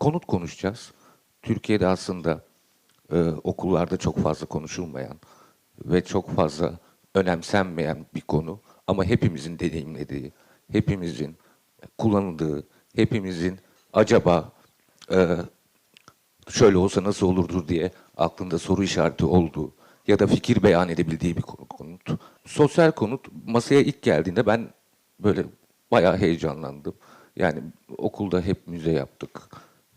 konut konuşacağız. Türkiye'de aslında e, okullarda çok fazla konuşulmayan ve çok fazla önemsenmeyen bir konu. Ama hepimizin deneyimlediği, hepimizin kullanıldığı, hepimizin acaba e, şöyle olsa nasıl olurdur diye aklında soru işareti olduğu ya da fikir beyan edebildiği bir konu- konut. Sosyal konut masaya ilk geldiğinde ben böyle bayağı heyecanlandım. Yani okulda hep müze yaptık,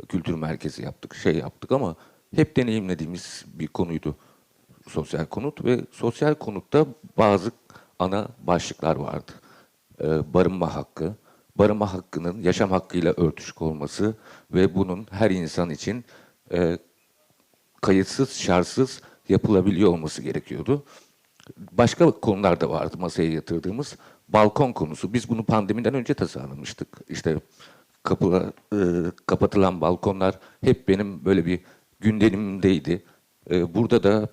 kültür merkezi yaptık, şey yaptık ama hep deneyimlediğimiz bir konuydu sosyal konut ve sosyal konutta bazı ana başlıklar vardı. Ee, barınma hakkı, barınma hakkının yaşam hakkıyla örtüşük olması ve bunun her insan için e, kayıtsız, şartsız yapılabiliyor olması gerekiyordu. Başka konular da vardı masaya yatırdığımız. Balkon konusu. Biz bunu pandemiden önce tasarlamıştık. İşte kapılar, e, kapatılan balkonlar hep benim böyle bir gündemimdeydi. E, burada da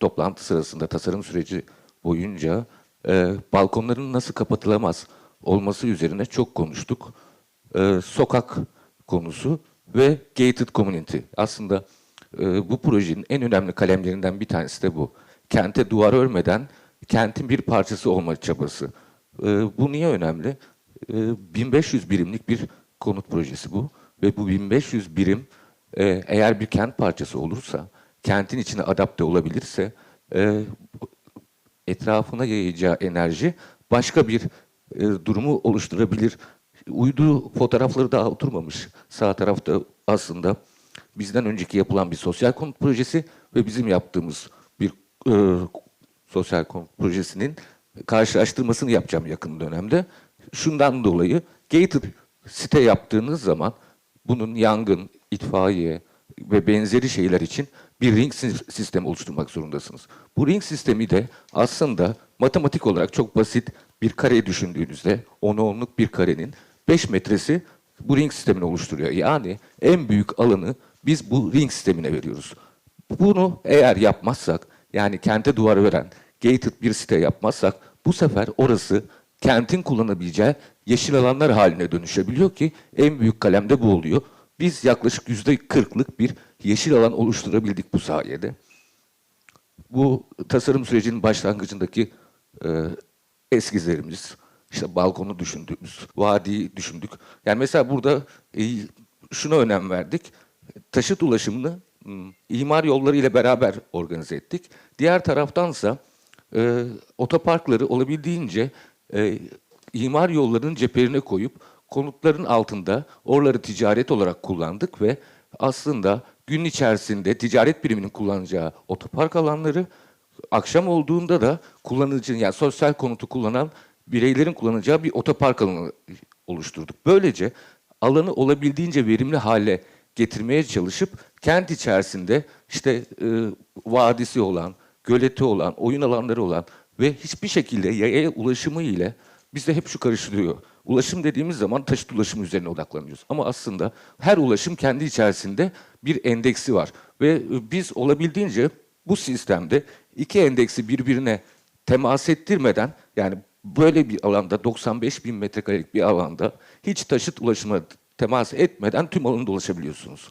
toplantı sırasında tasarım süreci boyunca e, balkonların nasıl kapatılamaz olması üzerine çok konuştuk. E, sokak konusu ve gated community. Aslında e, bu projenin en önemli kalemlerinden bir tanesi de bu. Kente duvar örmeden kentin bir parçası olma çabası. E, bu niye önemli? E, 1500 birimlik bir konut projesi bu ve bu 1500 birim e, eğer bir kent parçası olursa, kentin içine adapte olabilirse e, etrafına yayacağı enerji başka bir e, durumu oluşturabilir. Uydu fotoğrafları daha oturmamış. Sağ tarafta aslında bizden önceki yapılan bir sosyal konut projesi ve bizim yaptığımız bir e, sosyal konut projesinin karşılaştırmasını yapacağım yakın dönemde. Şundan dolayı gated site yaptığınız zaman bunun yangın, itfaiye ve benzeri şeyler için bir ring sis- sistemi oluşturmak zorundasınız. Bu ring sistemi de aslında matematik olarak çok basit bir kare düşündüğünüzde 10'a 10'luk bir karenin 5 metresi bu ring sistemini oluşturuyor. Yani en büyük alanı biz bu ring sistemine veriyoruz. Bunu eğer yapmazsak yani kente duvar veren gated bir site yapmazsak bu sefer orası kentin kullanabileceği yeşil alanlar haline dönüşebiliyor ki en büyük kalemde bu oluyor. Biz yaklaşık yüzde kırklık bir yeşil alan oluşturabildik bu sayede. Bu tasarım sürecinin başlangıcındaki e, eskizlerimiz, işte balkonu düşündüğümüz, vadiyi düşündük. Yani mesela burada e, şuna önem verdik. Taşıt ulaşımını m, imar yolları ile beraber organize ettik. Diğer taraftansa e, otoparkları olabildiğince e, imar yollarının cepherine koyup konutların altında oraları ticaret olarak kullandık ve aslında gün içerisinde ticaret biriminin kullanacağı otopark alanları akşam olduğunda da kullanıcının yani sosyal konutu kullanan bireylerin kullanacağı bir otopark alanı oluşturduk. Böylece alanı olabildiğince verimli hale getirmeye çalışıp kent içerisinde işte e, vadisi olan, göleti olan, oyun alanları olan ve hiçbir şekilde yaya ulaşımı ile bizde hep şu karıştırıyor. Ulaşım dediğimiz zaman taşıt ulaşımı üzerine odaklanıyoruz. Ama aslında her ulaşım kendi içerisinde bir endeksi var. Ve e, biz olabildiğince bu sistemde iki endeksi birbirine temas ettirmeden yani böyle bir alanda 95 bin metrekarelik bir alanda hiç taşıt ulaşımına temas etmeden tüm alanı dolaşabiliyorsunuz.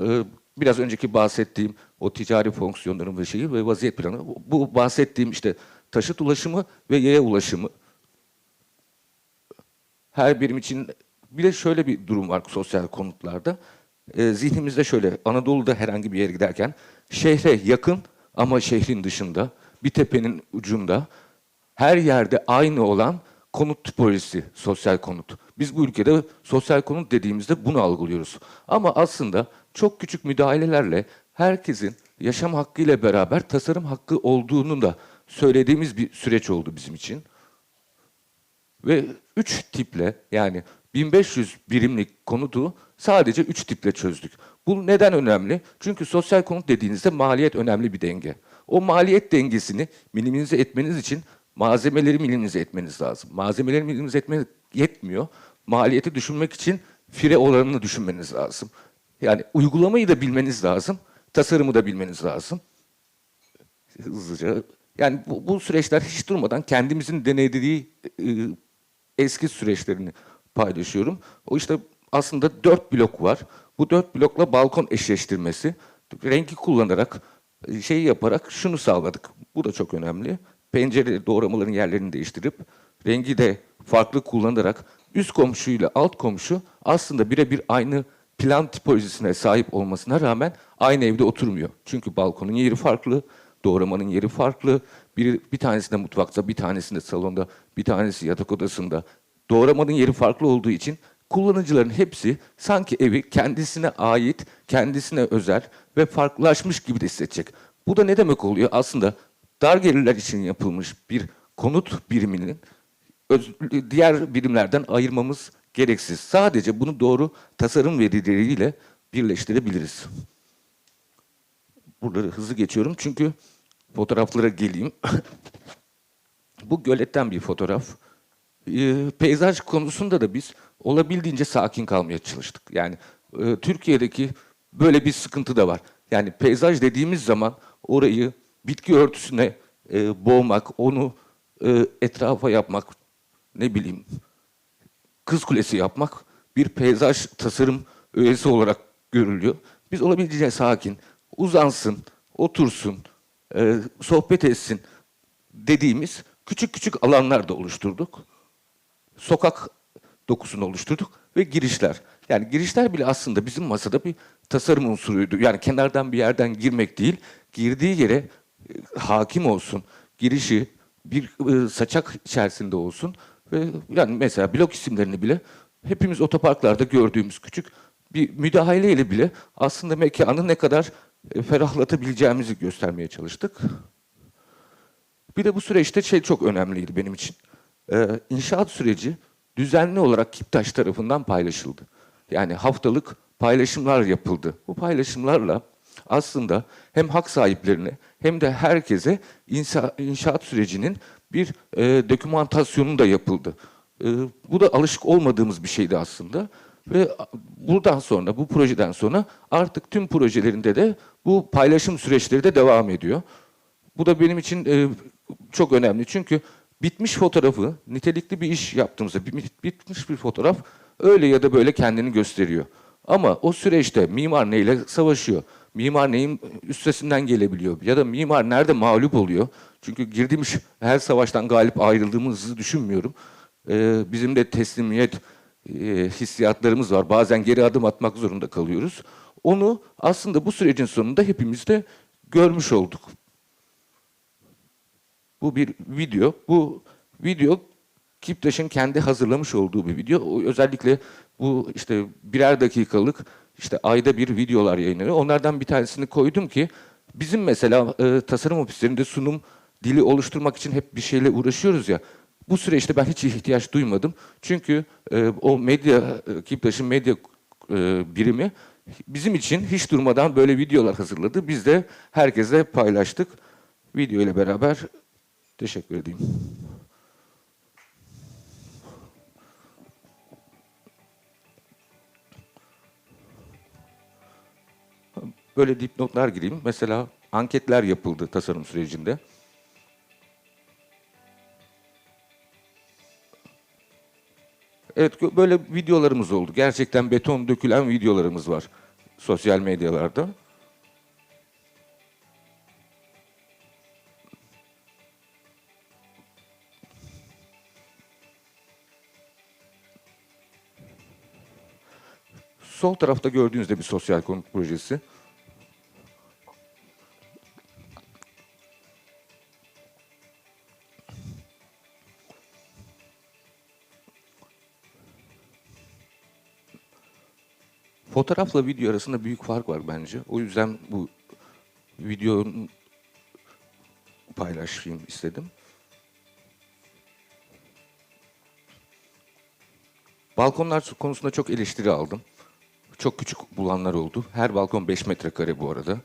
Ee, biraz önceki bahsettiğim o ticari fonksiyonların ve şeyi ve vaziyet planı bu bahsettiğim işte taşıt ulaşımı ve yaya ulaşımı her birim için bir de şöyle bir durum var sosyal konutlarda. Ee, zihnimizde şöyle Anadolu'da herhangi bir yere giderken şehre yakın ama şehrin dışında bir tepenin ucunda her yerde aynı olan konut tipolojisi sosyal konut. Biz bu ülkede sosyal konut dediğimizde bunu algılıyoruz. Ama aslında çok küçük müdahalelerle herkesin yaşam hakkı ile beraber tasarım hakkı olduğunu da söylediğimiz bir süreç oldu bizim için. Ve üç tiple yani 1500 birimlik konutu sadece üç tiple çözdük. Bu neden önemli? Çünkü sosyal konut dediğinizde maliyet önemli bir denge. O maliyet dengesini minimize etmeniz için malzemeleri minimize etmeniz lazım. Malzemeleri minimize etmeniz yetmiyor. Maliyeti düşünmek için fire oranını düşünmeniz lazım. Yani uygulamayı da bilmeniz lazım, tasarımı da bilmeniz lazım hızlıca. Yani bu, bu süreçler hiç durmadan kendimizin denediği e, eski süreçlerini paylaşıyorum. O işte aslında dört blok var. Bu dört blokla balkon eşleştirmesi, rengi kullanarak, e, şeyi yaparak şunu sağladık. Bu da çok önemli. Pencere doğramaların yerlerini değiştirip, rengi de farklı kullanarak üst komşuyla alt komşu aslında birebir aynı plan tipolojisine sahip olmasına rağmen aynı evde oturmuyor. Çünkü balkonun yeri farklı, doğramanın yeri farklı. Bir, bir tanesinde mutfakta, bir tanesinde salonda, bir tanesi yatak odasında. Doğramanın yeri farklı olduğu için kullanıcıların hepsi sanki evi kendisine ait, kendisine özel ve farklılaşmış gibi de hissedecek. Bu da ne demek oluyor? Aslında dar gelirler için yapılmış bir konut biriminin diğer birimlerden ayırmamız gereksiz. Sadece bunu doğru tasarım verileriyle birleştirebiliriz. Buraları hızlı geçiyorum çünkü fotoğraflara geleyim. Bu göletten bir fotoğraf. Ee, peyzaj konusunda da biz olabildiğince sakin kalmaya çalıştık. Yani e, Türkiye'deki böyle bir sıkıntı da var. Yani peyzaj dediğimiz zaman orayı bitki örtüsüne e, boğmak, onu e, etrafa yapmak, ne bileyim kız kulesi yapmak bir peyzaj tasarım öğesi olarak görülüyor. Biz olabildiğince sakin, uzansın, otursun, e, sohbet etsin dediğimiz küçük küçük alanlar da oluşturduk. Sokak dokusunu oluşturduk ve girişler. Yani girişler bile aslında bizim masada bir tasarım unsuruydu. Yani kenardan bir yerden girmek değil, girdiği yere hakim olsun. Girişi bir e, saçak içerisinde olsun ve yani mesela blok isimlerini bile hepimiz otoparklarda gördüğümüz küçük bir müdahaleyle bile aslında mekanı ne kadar e, ferahlatabileceğimizi göstermeye çalıştık. Bir de bu süreçte şey çok önemliydi benim için. Ee, inşaat süreci düzenli olarak Kiptaş tarafından paylaşıldı. Yani haftalık paylaşımlar yapıldı. Bu paylaşımlarla aslında hem hak sahiplerine hem de herkese insa- inşaat sürecinin bir e, dokümantasyonu da yapıldı. E, bu da alışık olmadığımız bir şeydi aslında. Ve buradan sonra, bu projeden sonra artık tüm projelerinde de bu paylaşım süreçleri de devam ediyor. Bu da benim için e, çok önemli. Çünkü bitmiş fotoğrafı, nitelikli bir iş yaptığımızda bit- bitmiş bir fotoğraf öyle ya da böyle kendini gösteriyor. Ama o süreçte mimar neyle savaşıyor? Mimar neyin üstesinden gelebiliyor? Ya da mimar nerede mağlup oluyor? Çünkü girdiğimiz her savaştan galip ayrıldığımızı düşünmüyorum. E, bizim de teslimiyet e, hissiyatlarımız var. Bazen geri adım atmak zorunda kalıyoruz. Onu aslında bu sürecin sonunda hepimiz de görmüş olduk. Bu bir video. Bu video Kiptaş'ın kendi hazırlamış olduğu bir video. Özellikle bu işte birer dakikalık işte ayda bir videolar yayınlanıyor. Onlardan bir tanesini koydum ki bizim mesela e, tasarım ofislerinde sunum dili oluşturmak için hep bir şeyle uğraşıyoruz ya. Bu süreçte ben hiç ihtiyaç duymadım. Çünkü e, o medya, e, Kiptaş'ın medya e, birimi bizim için hiç durmadan böyle videolar hazırladı. Biz de herkese paylaştık. Video ile beraber teşekkür edeyim. Böyle dipnotlar gireyim. Mesela anketler yapıldı tasarım sürecinde. Evet böyle videolarımız oldu. Gerçekten beton dökülen videolarımız var sosyal medyalarda. Sol tarafta gördüğünüzde bir sosyal konut projesi. Fotoğrafla video arasında büyük fark var bence. O yüzden bu videonun paylaşayım istedim. Balkonlar konusunda çok eleştiri aldım. Çok küçük bulanlar oldu. Her balkon 5 metrekare bu arada.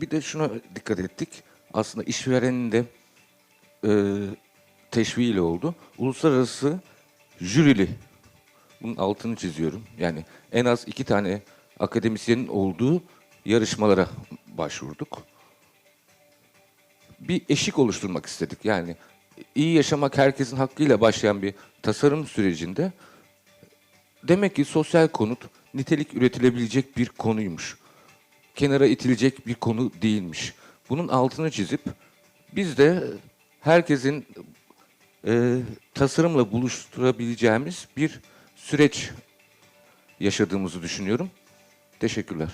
Bir de şuna dikkat ettik. Aslında işverenin de e, teşviğiyle oldu. Uluslararası jürili. Bunun altını çiziyorum. Yani en az iki tane akademisyenin olduğu yarışmalara başvurduk. Bir eşik oluşturmak istedik. Yani iyi yaşamak herkesin hakkıyla başlayan bir tasarım sürecinde demek ki sosyal konut nitelik üretilebilecek bir konuymuş. Kenara itilecek bir konu değilmiş. Bunun altını çizip biz de herkesin e, tasarımla buluşturabileceğimiz bir süreç yaşadığımızı düşünüyorum. Teşekkürler.